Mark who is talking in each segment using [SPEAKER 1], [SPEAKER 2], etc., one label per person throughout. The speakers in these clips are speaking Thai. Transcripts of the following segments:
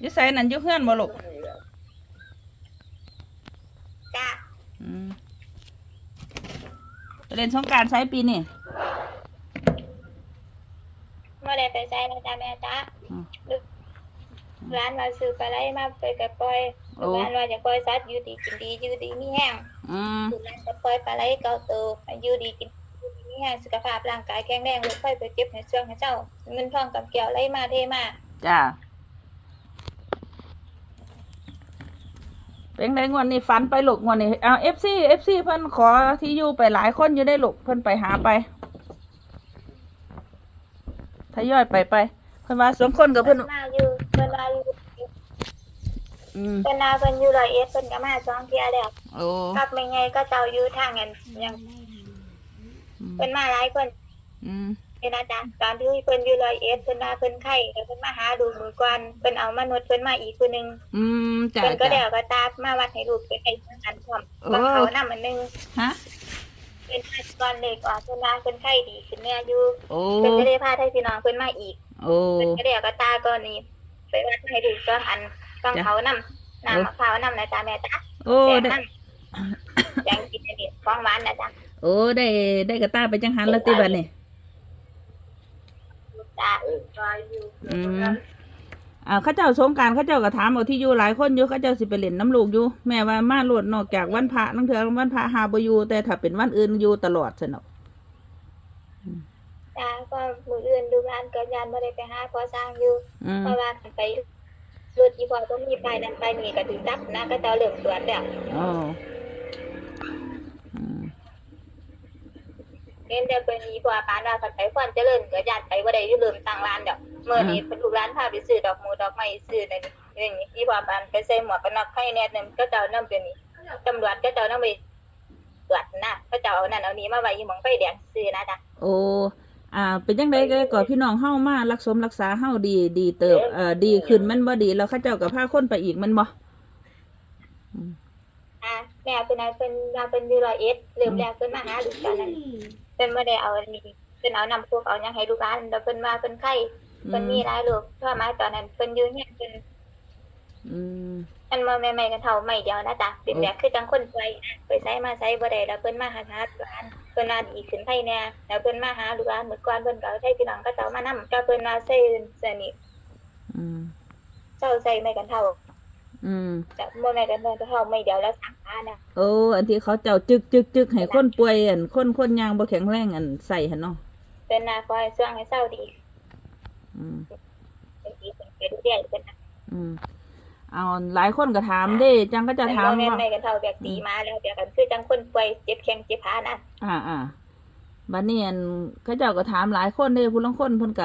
[SPEAKER 1] อยู่ไสนั่นอยู่เฮือนบ่ลูก
[SPEAKER 2] จ้า
[SPEAKER 1] อืมไปเล่นสงกรารใช้ปีนี่
[SPEAKER 2] ไม่ได้ไปใช้นะจ้าแม่จ้า
[SPEAKER 1] อืม
[SPEAKER 2] ร้านมาซื้อปลาไหลมาไปกับปล่อย
[SPEAKER 1] โอ้
[SPEAKER 2] ร้านว่าจะปล่อยสัตว์อยู่ดีกินดีอยู่ดีมีแห้ง
[SPEAKER 1] อืม
[SPEAKER 2] คือร้านจะปล่อยปลาไหลเก่าโตอยู่ดีกินดีมีแห้งสุขภาพร่างกายแข็งแรงเลยค่อยไปเก็บในช่วงให้เจ้าเงินทองกับเกี่ยวไหลมาเทมา
[SPEAKER 1] จ้า เป็นไงงวดนี้ฝันไปลูกงวดนี้เอาเอฟซีเอฟซีเพิ่นขอที่อยู่ไปหลายคนอยู่ได้ลูกเพิ่นไปหาไปทยอยไปไปเพิ่นว่าสองคนกับเพิ่น
[SPEAKER 2] มาอยู่เพิ่นว่าอยู่
[SPEAKER 1] อืม
[SPEAKER 2] เพิ่นนาเพิ่นอยู่ร้อยเอ็ดเพิ่นก็มาสองเที่ยแล้ว
[SPEAKER 1] โอ้
[SPEAKER 2] กลับไม่ไงก็เจ้าอยู่ทางนั้นยัง
[SPEAKER 1] อืม
[SPEAKER 2] เพิ่นมาหลายคน
[SPEAKER 1] อืม
[SPEAKER 2] เวลาจ้ะตอนที่เพิ่นอยู่ร้อยเอ็ดเพิ่นมาเพิ่นไข่แล้วเพิ่นมาหาดูมือก่อนเพิ่นเอามนุษย์เพิ่นมาอีกคนนึง
[SPEAKER 1] อืมจ้า
[SPEAKER 2] เพิ่นก็
[SPEAKER 1] จ้า
[SPEAKER 2] เดี๋ยวก็ตามมาวัดให้ลูกไปให้ทานพร้อม
[SPEAKER 1] โอ้
[SPEAKER 2] บางเขานำอันนึง
[SPEAKER 1] ฮะ
[SPEAKER 2] เพิ่นมาก่อนเล็กออกเพิ่นมาเพิ่นไข่ดีขึ้นแน่อยู่
[SPEAKER 1] โอ้
[SPEAKER 2] เพิ่นก็ได้พาให้พี่น้องเพิ่นมาอีก
[SPEAKER 1] โอ้
[SPEAKER 2] เพิ่นก็เดี๋ยวก็ตาก่อนนี่ไปวัดให้ลูกก็อันฟังเขานำน้ำมะพร้าวนำนะจ๊ะแม่จ๊ะ
[SPEAKER 1] โอ้
[SPEAKER 2] แดง
[SPEAKER 1] ได้
[SPEAKER 2] นำแดงกินอันนี้ของหวานนะจ๊ะ
[SPEAKER 1] โอ้ได้ได้กระตายไปจังหันแล้วติบัดนี่
[SPEAKER 2] จ้ะ
[SPEAKER 1] อืมอ่าเข้าเจ้าสงกรารเข้าเจ้าก็ถามเอาที่อยู่หลายคนอยู่เข้าเจ้าสิไปเล่นน้ำลูกอยู่แม่ว่ามาโลดนอกจากวันพระนั่งเถื่อวันพระหาบ่อยู่แต่ถ้าเป็นวันอื่นอยู่ตลอดสนอก
[SPEAKER 2] จ้ะก็มื้ออื่นลูกหลานก็ยานบ่ได้ไปหาขอสร้างอยู่
[SPEAKER 1] อืม
[SPEAKER 2] เพราะว่าคันไปรถอีพอต้องมีไปนั่นไปนี่ก็ถึงจับนะก็จะเริ่มตรวจแล้ว
[SPEAKER 1] อ๋ออื
[SPEAKER 2] เห็นแต่เป็นอีพอปานว่าคันไปควรเจริญก็ญาติไปบ่ได้อยู่เริ่มตั้งร้านดอกเมื่อนี้เพิ่นลูกร้านพาไปซื้อดอกหมูดอกไม้ซื้อนั่นนี่นี่อีพอปานไปใส่หมวกกันน็อกให้แน่นั่นก็เจ้านำเป็นนี่ตำรวจก็เจ้านำไปตรวจนะก็เจ้าเอานั่นเอานี้มาไว้อยู่หม่องไฟแดงซื้อนะจ๊ะ
[SPEAKER 1] โอ้อ่า เป็นจังไดก็ก่อพี่น้องเฮามารักสมรักษาเฮาดี ดีเติบเอ่อดีขึ้นมันบ่ดี แล้วเข้าเจ้าก็พาคนไปอีกมันบ่อืม
[SPEAKER 2] อะ แม่เพิ่นน่ะเพิ่นว่าเพิ่นอยู่ร้อยเอ็ดเริ่มแรกเพิ่นมาหาลูกตอนนั้นเพิ่นบ่ได้เอาอันนี้เพิ่นเอานำพวกเอาหยังให้ลูกหลานแล้วเพิ่นว่าเพิ่นไข้เพิ่นมีหลายลูกเพราะมาตอนนั้นเพิ่นอยู่เนี่ยเพิ่น
[SPEAKER 1] อืม
[SPEAKER 2] อันมาใหม่ๆกันเท่าใหม่เดียวนะจ๊ะเป็นแบบคือจังคนป่วยนะไปใช้มาใช้บ่ได้แล้วเพิ่นมาหาหาร้านเพิ่นว่าดีขึ้นไผแน่แล้วเพิ่นมาหาลูกหลานเมื่อก่อนเพิ่นก็ใช้พี่น้องก็เจ้ามานํก็เพิ่นว่าใช้สนิท
[SPEAKER 1] อืม
[SPEAKER 2] เจ้าใช้ไม่กันเท่า
[SPEAKER 1] อืม
[SPEAKER 2] แต่บ่แม่กันเท่าไม่เดียวแล้วสังหานะ
[SPEAKER 1] โอ้อันที่เขาเจ้าจึกจึกจึกให้คนป่วยอันคนคนยางบ่แข็งแรงอันใส่หั่นเนาะ
[SPEAKER 2] เพิ่นน่ะคอยช่วงให้เศร้าดี
[SPEAKER 1] อืม
[SPEAKER 2] เป็นดีเป็นไปเรื่อยๆเพิ่นน่ะ
[SPEAKER 1] อืมเอาหลายคนก็ถามเด้จังก็จะถาม
[SPEAKER 2] แม่น
[SPEAKER 1] ว่า
[SPEAKER 2] แม่กันเท่าแบบดีมาแล้วเดี๋ยวกันคือจังคนป่วยเจ็บแข้งเจ็บขานะ
[SPEAKER 1] อ่าอ่าบัดนี้อันเขาเจ้าก็ถามหลายคนเด้ผู้ลางคนเพิ่นก็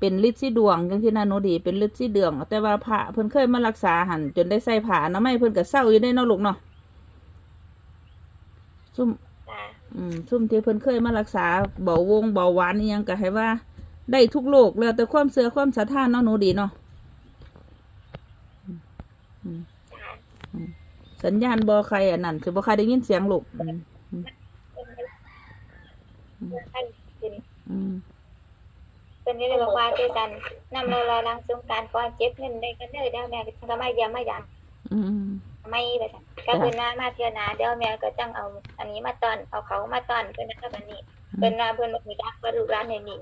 [SPEAKER 1] เป็นฤทธิ์สีดวงจังที่นั่นโนดีเป็นฤทธิ์สีเดือง แต่ว่าพระเพิ่นเคยมารักษาหันจนได้ใส่ผ้าอนามัยเพิ่นก็เศร้าอยู่ได้เนาะลูกเนาะซุ่ม
[SPEAKER 2] จ้ะ
[SPEAKER 1] อืมซุ่มที่เพิ่นเคยมารักษาเบาหวงเบาหวานนี่ยังก็ให้ว่า ได้ทุกโรคแล้วแต่ความเสื่อความศรัทธาเนาะหนูดีเนาะอืม
[SPEAKER 2] จ้ะ
[SPEAKER 1] สัญญาณบอใครอันนั้นคือบ่ใครได้ยินเสียงลูกอืม
[SPEAKER 2] ท่าน เป็น
[SPEAKER 1] อืม
[SPEAKER 2] เป็นนี่เลยบอกว่าเจอกันนำเราลาลังสงกรารก่อนเจ็บเงินได้กันเด้อเดี๋ยวแม่ก็มาเยี่ยมมาหยาม
[SPEAKER 1] อืม
[SPEAKER 2] ไม่ไปจ้ะก็เพิ่นมามาเที่ยวนาเดี๋ยวแม่ก็จังเอา อันนี้มาตอนเอาเขามาตอนเพิ่นนะครับอันนี้เพิ่นว่าเพิ่นบ่มีรักว่าลูกร้านในนี่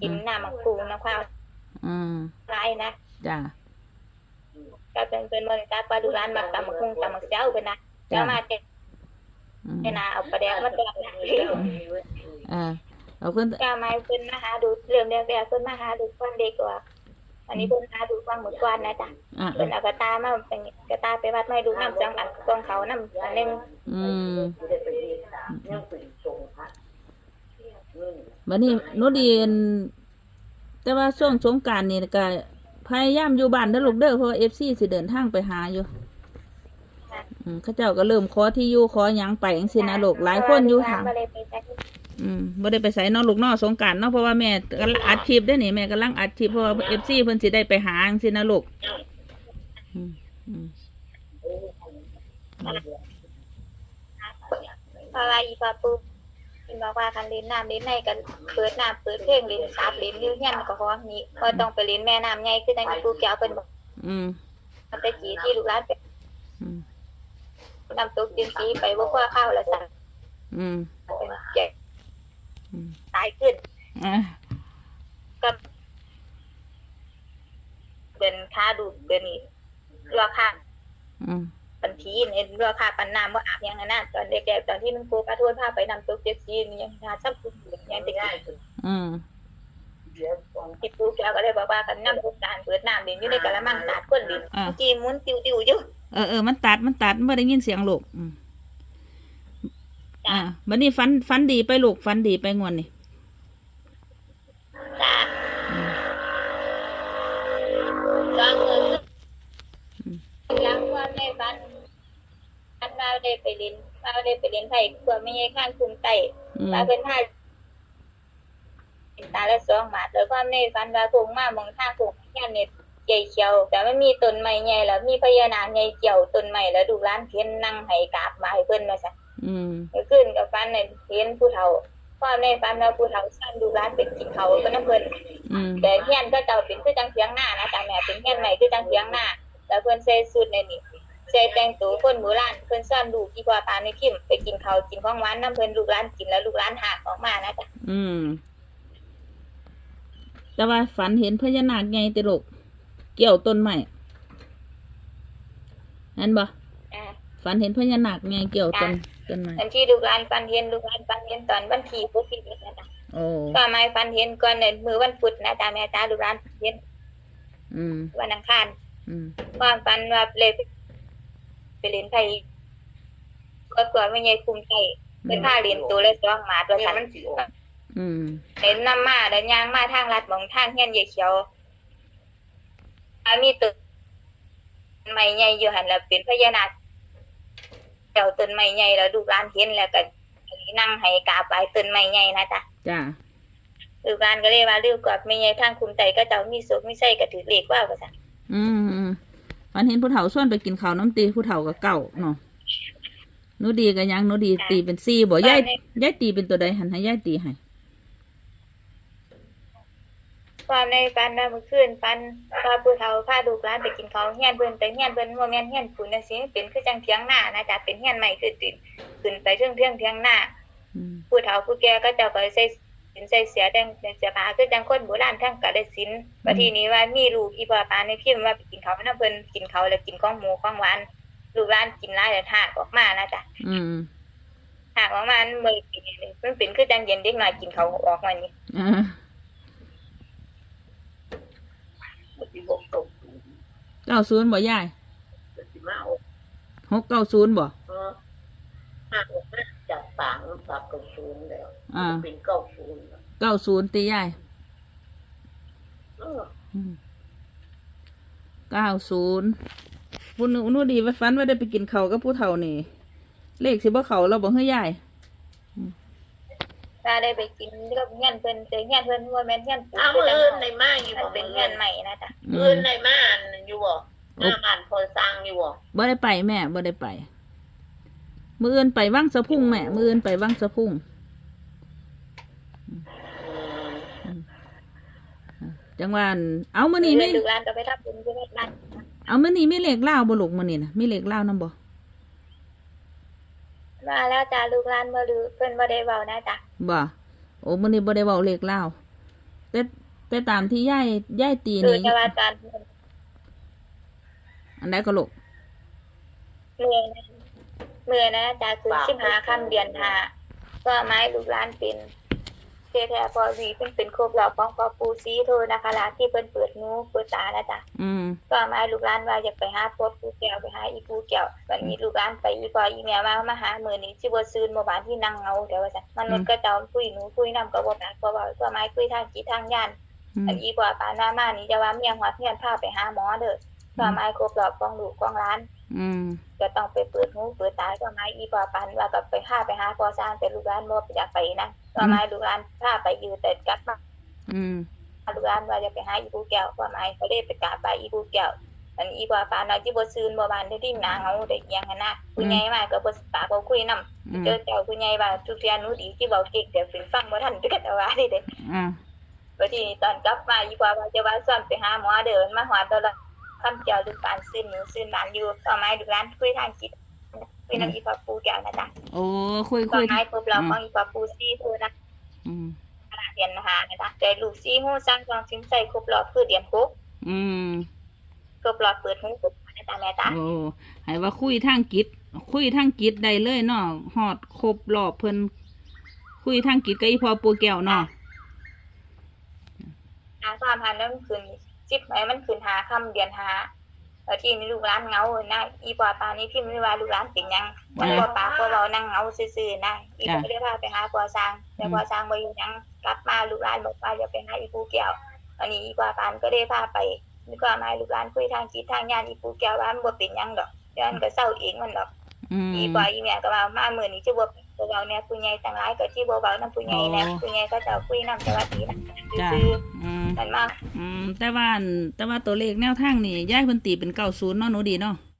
[SPEAKER 2] กินน้ำมักคูน้ำข้าว
[SPEAKER 1] อืม
[SPEAKER 2] หลายนะ
[SPEAKER 1] จ้า
[SPEAKER 2] ก็เพิ่นเพิ่นบ่มีรักว่าลูกร้านมักตำมักคุงตำมักเจ้าเพิ่นนะเดี๋ยวมาเจอ
[SPEAKER 1] อืม
[SPEAKER 2] นาเอาประแดกมาตอนนะ
[SPEAKER 1] อ่า เอาขึ้น
[SPEAKER 2] ก็มาเพิ่นมาหาดูเรื่องแรกๆเพิ่นมาหาดูก่อนเด็กกว่าอันนี้เพิ่นหาดูฟังหมดก่อนนะจ๊ะ
[SPEAKER 1] อ่า
[SPEAKER 2] เพิ่นเอากระตามาเป็นกระตาไปวัดไม่ดูน้ำจังอันกองเขาน้ำอันหนึง
[SPEAKER 1] อืมบัดนี้หนูดีอันแต่ว่าช่วงสงกรารนี่ก็พยายามอยู่บ้านเด้อลูกเด้อเพราะเอฟซีสิเดินทางไปหาอยู่อืมเขาเจ้าก็เริ่มขอที่อยู่ขอหยังไปจังซี่นะลูกหลายคนอยู่ถาม
[SPEAKER 2] บ่ได้ไปใช้
[SPEAKER 1] อืมบ่ได้ไปใส่เนอลูกนอสงการเนาะเพราะว่าแม่กำลังอัดคลิปได้อนี่แม่กำลังอัดคลิปเพราะว่าเอฟซีเพิ่นสิได้ไปหาจังซี่นะลูกอืมอืม
[SPEAKER 2] เพราะว่าอีปาปูเพิ่นบอกว่าคันเล่นน้ำเล่นในกันเปิดน้ำเปิดเพลงเล่นสาดเล่นอยู่เฮียนก็ขอนี้บ่ต้องไปเล่นแม่น้ำใหญ่คือจังปูแก้วเพิ่นบอก
[SPEAKER 1] อืม
[SPEAKER 2] มันแต่กี้ที่ลูกหลานไป
[SPEAKER 1] อืม
[SPEAKER 2] นำตกจินสีไปบ่พอข้าวล้วสั่น
[SPEAKER 1] อืม
[SPEAKER 2] เป็นแก่
[SPEAKER 1] อืม
[SPEAKER 2] ตายขึ้น
[SPEAKER 1] อะ
[SPEAKER 2] กับเดินค่าดูเดินนี่ราคา
[SPEAKER 1] อืม
[SPEAKER 2] ปันทีเนี่ยราคาปันน้ำว่าอาบยังไงนะตอนเด็กๆตอนที่มันโกกระโทนพาไปนำตกเจ็ดซีนี่ยังหาซ้ำปุ๊บยังติด
[SPEAKER 1] อืม
[SPEAKER 2] ติดปุ๊บแล้วก็เลยบอกว่ากันน้ำตกการเปิดน้ำเด่นอยู่ในกระมังสาดก้นดินจีมุนติวติวๆอยู่
[SPEAKER 1] เออเออมันตัดมันตัดไม่ได้ยินเสียงลูกอืม
[SPEAKER 2] จ้ะ
[SPEAKER 1] อ่าบัดนี้ฟันฟันดีไปลูกฟันดีไปงวนนี่
[SPEAKER 2] จ้า
[SPEAKER 1] อืม
[SPEAKER 2] สองมือ
[SPEAKER 1] อืม
[SPEAKER 2] ล้างว่าแม่บ้านอันมาได้ไปเรียนมาได้ไปเรียนไผ่กลัวไม่ใช่ข้างคุมไต
[SPEAKER 1] อืม
[SPEAKER 2] มาเป็นท่าตาละสองบาทแล้วก็ในฟันว่าคงมามองท่าคงแค่เน็ตใหญ่เขียว แต่ไม่มีต้นไม้ใหญ่แล้วมีพญานาคใหญ่เกี่ยวต้นไม้แล้วดูร้านเพี้ยนนั่งให้กราบมาให้เพิ่นมาซะ
[SPEAKER 1] อืม
[SPEAKER 2] ก็ขึ้นกับฟันในเพี้ยนผู้เฒ่าพ่อในฟันว่าผู้เฒ่าสร้างดูร้านเป็นกินเขาก็น้ำเพิ่น
[SPEAKER 1] อืม
[SPEAKER 2] แต่เพี้ยนก็เจ้าเป็นคือจังเสียงหน้านะแต่แม่เป็นเพี้ยนใหม่คือจังเสียงหน้าแล้วเพิ่นใส่สุดในนี่ใส่แต่งตัวคนโบราณเพิ่นซ่อนลูกที่กว่าปานในพิมพ์ไปกินข้าวกินของหวานน้ำเพิ่นลูกร้านกินแล้วลูกร้านหากออกมานะจ๊ะ
[SPEAKER 1] อืม แต่ว่าฝันเห็นพญานาคไงติลูกเกี่ยวต้นไม้นั่นบ่
[SPEAKER 2] อ่า
[SPEAKER 1] ฝันเห็นพญานาคไงเกี่ยวต้น ต้นไม้
[SPEAKER 2] อันที่ลูกร้านฟันเห็นลูกร้านฟันเห็นตอนวันที่พุธที่นะจ๊ะ
[SPEAKER 1] โอ้
[SPEAKER 2] ก็ไม่ฟันเห็นก่อนในมือวันพุธนะจ๊ะแม่จ้าลูกร้านเห็น
[SPEAKER 1] อืม
[SPEAKER 2] วันอังคาร
[SPEAKER 1] อืม
[SPEAKER 2] ความฟันว่าเลยไปเรียนไทยก็กลัวไม่ใหญ่คุมใจเป็นผ้าเรียนตัวเลยจ้องหมาตัวสัน
[SPEAKER 1] อืม
[SPEAKER 2] เห็นน้ำมาเดินยางมาทางลัดมองทางเฮียนใหญ่เขียวอามีต้นไม้ใหญ่อยู่หันแล้วเป็นพญานาค เจ้าต้นไม้ใหญ่แล้วดูร้านเห็นแล้วก็นั่งให้กราบไหว้ต้นไม้ใหญ่นะจ๊ะ
[SPEAKER 1] จ้า
[SPEAKER 2] ดูร้านก็เลยว่าลือกอดไม่ใหญ่ทางคุมใจก็เจ้ามีสุขมีใส่ก็ถือเลขว่าก็จ้ะ
[SPEAKER 1] อืมอืมฝันเห็นผู้เฒ่าส่วนไปกินข้าวน้ำตีผู้เฒ่ากับเก่าเนาะหนูดีกันยังหนูดีตีเป็นสี่บ่ยายยายตีเป็นตัวใดหันให้ยายตีให้
[SPEAKER 2] ความในฟันนะเมื่อคืนฟันพาผู้เฒ่าพาดูร้านไปกินข้าวเฮียนเพิ่นแต่เฮียนเพิ่นบ่แม่นเฮียนฝุ่นจังซี่เป็นคือจังเถียงหน้านะจ๊ะเป็นเฮียนใหม่คือตินขึ้นไปเรื่องเรื่องเถียงหน้า
[SPEAKER 1] อืม
[SPEAKER 2] ผู้เฒ่าผู้แก่ก็เจ้าก็ใส่สินใส่เสียแดงเป็นเสื้อผ้าคือจังคนโบราณทั้งกะได้สินว่าทีนี้ว่ามีลูกอีพ่อปานในพิมพ์ว่าไปกินข้าวนำเพิ่นกินข้าวแล้วกินของหมูของหวานลูกหลานกินหลายแล้วทากออกมานะจ๊ะ
[SPEAKER 1] อืม
[SPEAKER 2] ทากออกมามันบ่ได้เป็นอันนี้มันเป็นคือจังเย็นเด็กน้อยกินข้าวออกมานี่
[SPEAKER 1] อ่า เก้าศูนย์บ่ยายหกเก้าศูนย์บ่
[SPEAKER 3] ห้าหกห้าจับปางปรับกับศูนย์แล้ว
[SPEAKER 1] อ่า
[SPEAKER 3] เป็นเก้าศูนย์แล้ว
[SPEAKER 1] เก้าศูนย์ตียาย
[SPEAKER 3] เออ
[SPEAKER 1] เก้าศูนย์ผู้หนูหนูดีว่าฝันว่าได้ไปกินข้าวกับผู้เฒ่านี่ เลขสิบ่เขาเราบอกเฮ้ยยาย
[SPEAKER 2] ถ้าได้ไปกินกับเฮียนเพิ่นแต่เฮียนเพิ่นบ่แม่นเฮียนปู่
[SPEAKER 3] เอา
[SPEAKER 2] คือ
[SPEAKER 3] มือ
[SPEAKER 2] จัง
[SPEAKER 3] อื่นในม่านอยู่
[SPEAKER 2] มัน
[SPEAKER 3] บ่
[SPEAKER 2] เป็น
[SPEAKER 3] มือ
[SPEAKER 2] เฮีย
[SPEAKER 3] อื่
[SPEAKER 2] น
[SPEAKER 3] น
[SPEAKER 2] ใหม่นะจ๊ะ
[SPEAKER 1] อื
[SPEAKER 3] อื่น
[SPEAKER 1] ม
[SPEAKER 3] ในม่านอยู่บ่หน้าบ้านพอสร้างอยู่บ่
[SPEAKER 1] บ่ได้ไปแม่บ่ได้ไป มืออื่นไปว่างสะพุ่งแม่มืออื่นไปว่างสะพุ่ง
[SPEAKER 3] อืม
[SPEAKER 1] จังหวานเอามื้อนี้ไม่
[SPEAKER 2] ลูกหลานก็ไปทำบุญที่วัดนั้น
[SPEAKER 1] เอามื้อนี้ไม่เลขเล่าวบ่ลูกมื้อนี้นะมีเลขเล่าวนำบ่
[SPEAKER 2] มาแล้วจ้าลูกหลานบ่รู้เพิ่นบ่ได้เว้านะจ๊ะ
[SPEAKER 1] บ่โอ้มื้อนี้บ่ได้เว้าเลขเล่าวแต่แต่ตามที่ยายยายตี
[SPEAKER 2] คือ
[SPEAKER 1] นี่
[SPEAKER 2] จะว่าการ
[SPEAKER 1] อันใดก็ลูก
[SPEAKER 2] เมื่อนะเมื่อนะจ๊ะคือสิบหาค่ำเดือนห้าก็ไม้ลูกหลานเป็น เทแท้พอวีเพิ่นเป็นครบรอบของพ่อปู่ศรีโทนะคะลาที่เพิ่นเปิดงูเปิดตานะจ๊ะ
[SPEAKER 1] อืม
[SPEAKER 2] ก็ไม้ลูกหลานว่าอยากไปหาพ่อปู่แก้วไปหาอีปู่แก้ววันนี้ลูกหลานไปอีพ่ออีแม่มามาหามื้อนี้สิบ่ซื่นบ่บานที่นั่งเงาเดี๋ยวว่าซั่นมันมันก็เจ้าคุยหนูคุยนำก็บ่ปากบ่เว้าก็ไม้คุยทางจิตทางญาณ
[SPEAKER 1] อืม
[SPEAKER 2] อันอีพ่อปานมามานี่จะว่าเมียงวัดเมียนพาไปหาหมอเด้อก็ไม้ครบรอบของลูกของหลาน
[SPEAKER 1] อืม
[SPEAKER 2] ก็ต้องไปเปิดหูเปิดตาก็ไม้อีปอปันว่าก็ไปพาไปหาก่อสร้างแต่ลูกร้านบ่อยากไปนะก็ไม้ลูกร้านพาไปอยู่แต่กลับมา
[SPEAKER 1] อืม
[SPEAKER 2] ลูกร้านว่าจะไปหาอีปูแก้วก็ไม้เขาได้ไปกราบไปอีปูแก้วอันอีปอปันว่าที่บ่ซื่นบ่บานได้ที่หนาเงาได้ยังหันนะผู้ใหญ่มาก็บ่ปากบ่คุยนํ
[SPEAKER 1] อืม
[SPEAKER 2] เจอเจ้าผู้ใหญ่ว่าทุกเที่ยหนูดีที่เว้าเก่งแต่ฝืนฟังบ่ทันก็แต่ว่าได้เด้
[SPEAKER 1] อ่า
[SPEAKER 2] บัดนี้ตอนกลับมาอีปอว่าจะว่าซ่อนไปหาหมอเด้อมันมาหอดตอนละ คำเจียวลูกการซื้อหนูซื้อหลานอยู่ต่อไม้ลูกร้านคุยทางจิตคุยน้ำอีพอปูแก้วนะจ๊ะ
[SPEAKER 1] โอ้คุย
[SPEAKER 2] ต่
[SPEAKER 1] คุ
[SPEAKER 2] อยไม้ครบเรา
[SPEAKER 1] อืม
[SPEAKER 2] ของอีพอปูซี่พูนะ
[SPEAKER 1] อืม
[SPEAKER 2] เรียนนะคะนะจ๊ะแต่ลูกซี่หู้สร้างความสินใจครบรอบคือเดือนหก
[SPEAKER 1] อืม
[SPEAKER 2] ครบรอบเปิดหูครบนะจ๊ะแม่จ๊ะ
[SPEAKER 1] โอ้ให้ว่าคุยทางกิจคุยทางกิจได้เลยเนาะฮอดครบรอบเพิ่นคุยทางกิจกับอีพอปูแก้วเนาะ
[SPEAKER 2] หาความพันนั้นคืน จิบไหมมันคืนหาคำเดือนหาแล้วที่นี่ลูกร้านเงานะอีปอปานี่พี่ไม่ว่าลูกร้านเป็นหยังมันปอปาพวกเรานั่งเงาซื่อๆนะอีปอเรียกว่าไปหาปอสร้างแต่ปอสร้างมาอยู่หยังกลับมาลูกร้านบอกว่าจะไปหาอีปูแก้วอันนี้อีปอปานก็ได้พาไปนึกว่ามาลูกร้านคุยทางจิตทางญาณอีปูแก้วว่ามันบ่เป็นหยังดอกย้อนก็เศร้าเองมันดอก
[SPEAKER 1] อืม
[SPEAKER 2] อีปออีแม่ก็ว่ามามื้อนี้สิบ่ ตัวเราเนี่ยผู้ใหญ่ต่างหลายก็สิบ่เว้านำผู้ใหญ่แน่
[SPEAKER 1] อ๋อ
[SPEAKER 2] ผู้ใหญ่ก็จะคุยนำสวัสดีนะ
[SPEAKER 1] จ้ะ
[SPEAKER 2] ซื่อ
[SPEAKER 1] อืม
[SPEAKER 2] ๆมันมา
[SPEAKER 1] อืมแต่ว่าอันแต่ว่าตัวเลขแนวทางนี่ยายเพิ่นตีเป็นเก้าศูนย์เนาะหนูดีเนาะ